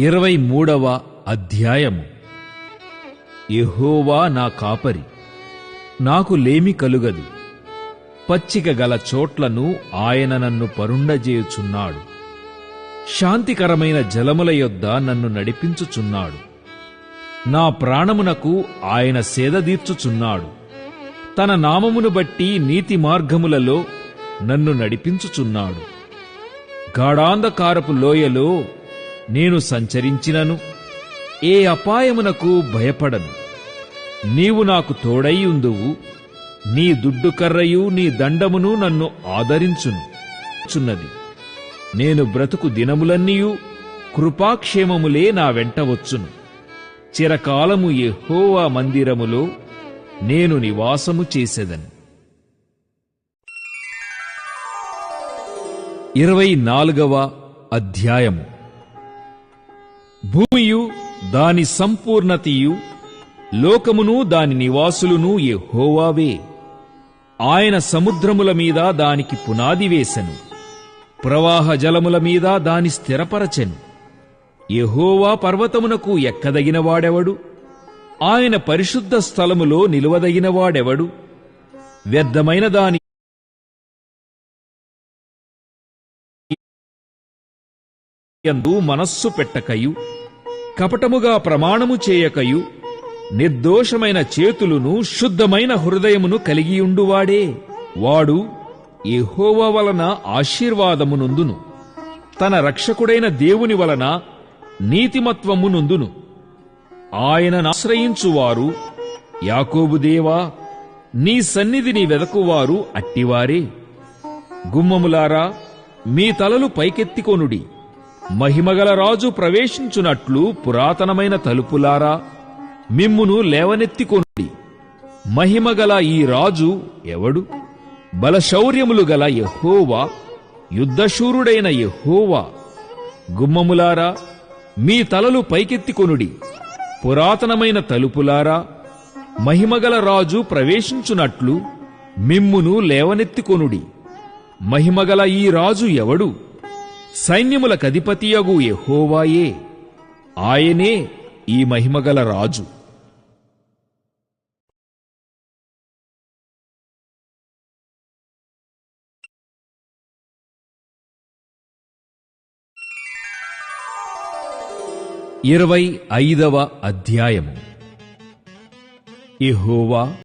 ఇరవై మూడవ అధ్యాయము. ఎహోవా నా కాపరి నాకు లేమి కలుగదు. పచ్చిక గల చోట్లను ఆయన నన్ను పరుండజేయుచున్నాడు. శాంతికరమైన జలముల యొద్ద నన్ను నడిపించుచున్నాడు. నా ప్రాణమునకు ఆయన సేదదీర్చుచున్నాడు తన నామమును బట్టి నీతి మార్గములలో నన్ను నడిపించుచున్నాడు. గాఢాంధకారపు లోయలో నేను సంచరించినను. ఏ అపాయమునకు భయపడను. నీవు నాకు తోడైయుందువు నీ దుడ్డు కర్రయు నీ దండమును నన్ను ఆదరించును. చున్నది. నేను బ్రతుకు దినములన్నీయు కృపాక్షేమములే నా వెంట వచ్చును. చిరకాలము ఎహోవా మందిరములో నేను నివాసము చేసేదను. ఇరవై నాలుగవ అధ్యాయము. భూమియు దాని సంపూర్ణతయు లోకమును దాని నివాసులును యెహోవావే. ఆయన సముద్రముల మీద దానికి పునాది వేసెను. ప్రవాహ జలముల మీద దాని స్థిరపరచెను. ఎహోవా పర్వతమునకు ఎక్కదగినవాడెవడు ఆయన పరిశుద్ధ స్థలములో నిలువదగినవాడెవడు వ్యర్థమైన దాని యందు మనస్సు పెట్టకయు. కపటముగా ప్రమాణము చేయకయు నిర్దోషమైన చేతులును శుద్ధమైన హృదయమును కలిగియుండువాడే వాడు ఎహోవ వలన ఆశీర్వాదమునుందును తన రక్షకుడైన దేవుని వలన నీతిమత్వమునుందును ఆయనను ఆశ్రయించువారు దేవా నీ సన్నిధిని వెదకువారు అట్టివారే. గుమ్మములారా మీ తలలు పైకెత్తికొనుడి. మహిమగల రాజు ప్రవేశించునట్లు పురాతనమైన తలుపులారా మిమ్మును లేవనెత్తికొనుడి మహిమగల ఈ రాజు ఎవడు? బలశౌర్యములు గల యహోవా యుద్ధశూరుడైన యహోవా. గుమ్మములారా మీ తలలు పైకెత్తికొనుడి పురాతనమైన తలుపులారా మహిమగల రాజు ప్రవేశించునట్లు మిమ్మును లేవనెత్తికొనుడి మహిమగల ఈ రాజు ఎవడు? సైన్యములకధిపతియగు ఎహోవాయే ఆయనే ఈ మహిమగల రాజు. ఇరవై ఐదవ అధ్యాయము. ఇహోవా